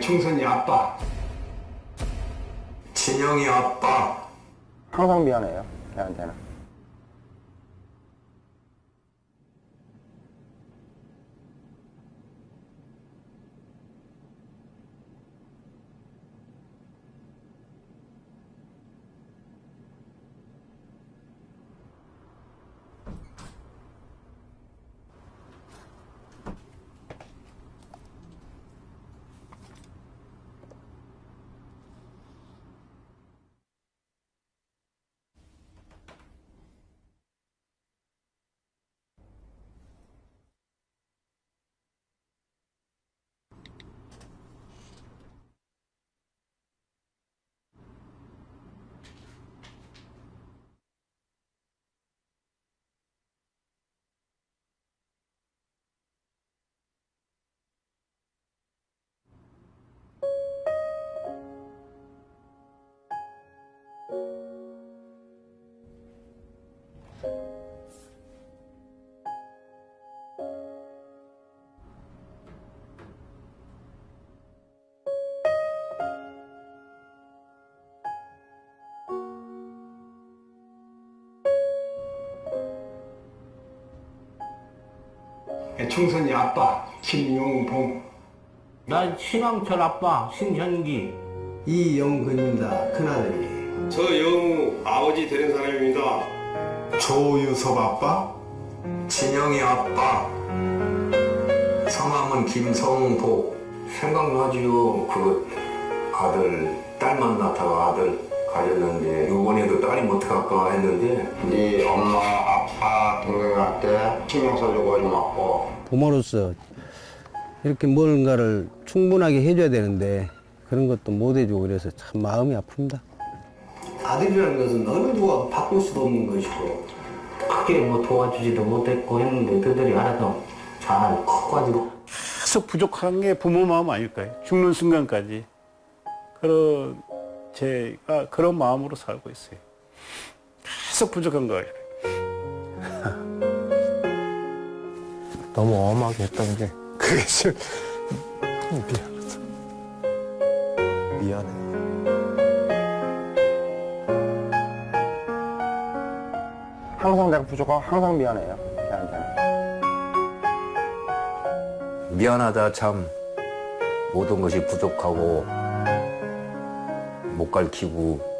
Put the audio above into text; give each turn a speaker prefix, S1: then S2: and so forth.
S1: 충선이 아빠.
S2: 진영이 아빠.
S3: 항상 미안해요. 걔한테는.
S1: 충선이 아빠. 김용봉.
S4: 난 신왕철 아빠 신현기
S2: 이영근입니다. 큰아들이.
S5: 저 영우 아버지 되는 사람입니다.
S2: 조유섭 아빠. 진영이 아빠. 성함은 김성복. 생각나지요. 그 아들, 딸만 낳다가 아들 가졌는데 이번에도 딸이 못할까 했는데
S3: 네 엄마, 아빠, 동생한테 신경 써주고 좀 맞고.
S6: 부모로서 이렇게 뭔가를 충분하게 해줘야 되는데 그런 것도 못 해주고 그래서 참 마음이 아픕니다.
S2: 아들이라는 것은 어느 누가 바꿀 수도 없는 것이고
S4: 크게 뭐 도와주지도 못했고 했는데 그들이 알아서 잘 커가지고
S7: 계속 부족한 게 부모 마음 아닐까요? 죽는 순간까지. 그런, 제가 그런 마음으로 살고 있어요. 계속 부족한 거예요.
S3: 너무 엄하게 했던 게 그게 좀 미안하다. 미안해. 항상 내가 부족하고 항상 미안해요. 걔한테는.
S2: 미안하다 참 모든 것이 부족하고 못 갈키고.